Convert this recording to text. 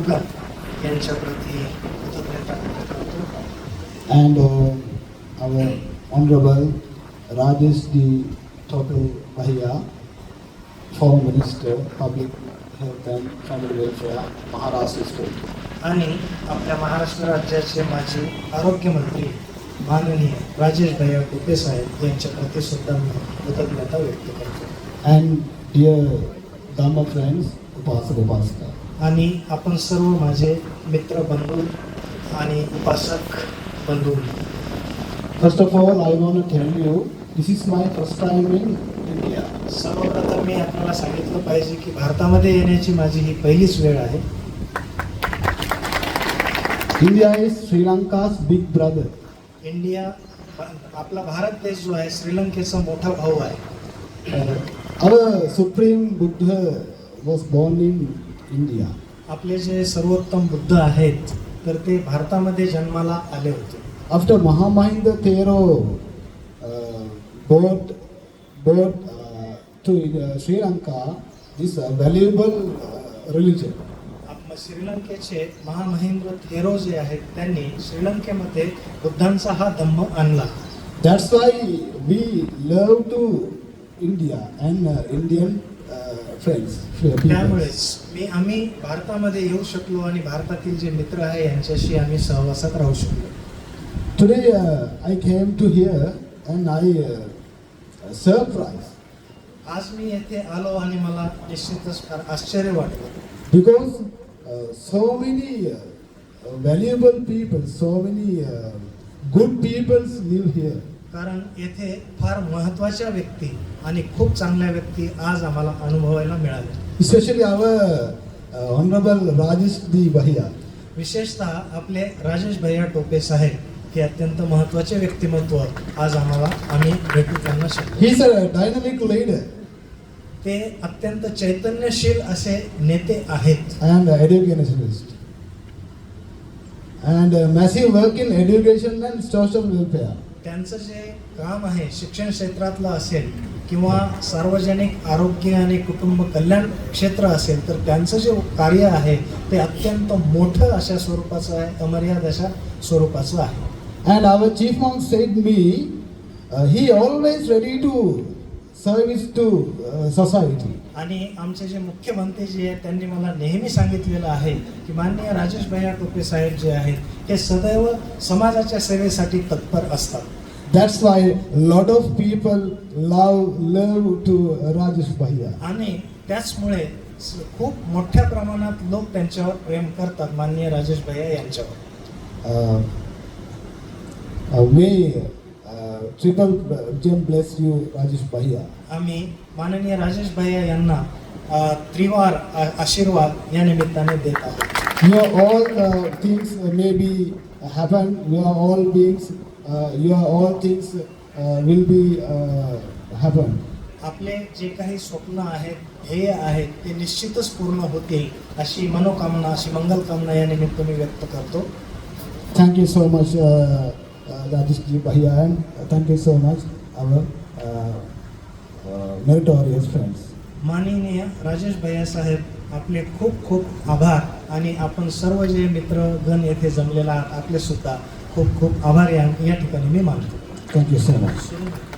माधुकर यांच्या प्रती कृतज्ञता व्यक्त करतो and uh, our Honorable Rajesh D. Tope Bhaiya, Former Minister, Public Health and Family Welfare, Maharashtra State. आणि आपल्या महाराष्ट्र राज्याचे माजी आरोग्यमंत्री माननीय राजेश भैया टोपे साहेब यांच्या प्रती सुद्धा मी कृतज्ञता व्यक्त करतो And dear Dhamma friends, Upasaka Upasaka. आणि आपण सर्व माझे मित्र बंधू आणि उपासक बंधू. First of all I want thank you this is my first time in India सर्वप्रथम मी आपल्याला सांगितलं पाहिजे की भारतामध्ये येण्याची माझी ही पहिलीच वेळ आहे. India is Sri Lanka big brother India आपला भारत देश जो आहे श्रीलंकेचा मोठा भाऊ आहे. Our supreme Buddha was born in India. आपले जे सर्वोत्तम बुद्ध आहेत तर ते भारतामध्ये जन्माला आले होते. After Mahamahinda Thero brought brought to Sri Lanka this valuable religion श्रीलंकेचे महामहिंद्र थेरो जे आहेत त्यांनी श्रीलंकेमध्ये बुद्धांचा हा धम्म आणला. That's why we love to India and Indian त्यामुळेच मी आम्ही भारतामध्ये येऊ शकलो आणि भारतातील जे मित्र आहे यांच्याशी आम्ही सहवासात राहू शकलो. Today I came to here and I surprise आज मी येथे आलो आणि मला निश्चितच फार आश्चर्य वाटलं. Because so many valuable people so many good peoples live here कारण येथे फार महत्त्वाच्या व्यक्ती आणि खूप चांगल्या व्यक्ती आज आम्हाला अनुभवायला मिळाल्या our uh, Honorable Rajesh D. Bhaiya. विशेषतः आपले राजेश भैया टोपे साहेब हे अत्यंत महत्त्वाचे व्यक्तिमत्व आज आम्हाला आम्ही भेटू त्यांना शकलो He's a dynamic leader ते अत्यंत चैतन्यशील असे नेते आहेत and uh, educationist. And uh, massive work in education and social welfare. त्यांचं जे काम आहे शिक्षण क्षेत्रातलं असेल किंवा सार्वजनिक आरोग्य आणि कुटुंब कल्याण क्षेत्र असेल तर त्यांचं जे कार्य आहे ते अत्यंत मोठं अशा स्वरूपाचं आहे अमर्याद अशा स्वरूपाचं आहे. And our chief monk said me he always ready to to uh, society. आणि आमचे जे मुख्यमंत्री जे आहेत त्यांनी मला नेहमी सांगितलेलं आहे की माननीय राजेश भैया टोपे साहेब जे आहेत हे सदैव समाजाच्या सेवेसाठी तत्पर असतात That's why lot of people love love to Rajesh Bhaiya. आणि त्याचमुळे खूप मोठ्या प्रमाणात लोक त्यांच्यावर प्रेम करतात माननीय राजेश भैया यांच्यावर Uh, triple gem bless you Rajesh भैया आम्ही माननीय राजेश भैया यांना त्रिवार आशीर्वाद या निमित्ताने देत आहोत. You all things may be happen you all beings you all things will be happen आपले जे काही स्वप्न आहेत हे आहेत ते निश्चितच पूर्ण होते अशी मनोकामना अशी मंगलकामना या निमित्त मी व्यक्त करतो. Thank you so much much, uh, uh, Rajesh Ji Bhaiya, and thank you so much, our uh, uh, meritorious friends. माननीय राजेश भैया साहेब आपले खूप खूप आभार आणि आपण सर्व जे मित्रगण येथे जमलेला आहात आपले सुद्धा खूप खूप आभार या या ठिकाणी मी मानतो you so much.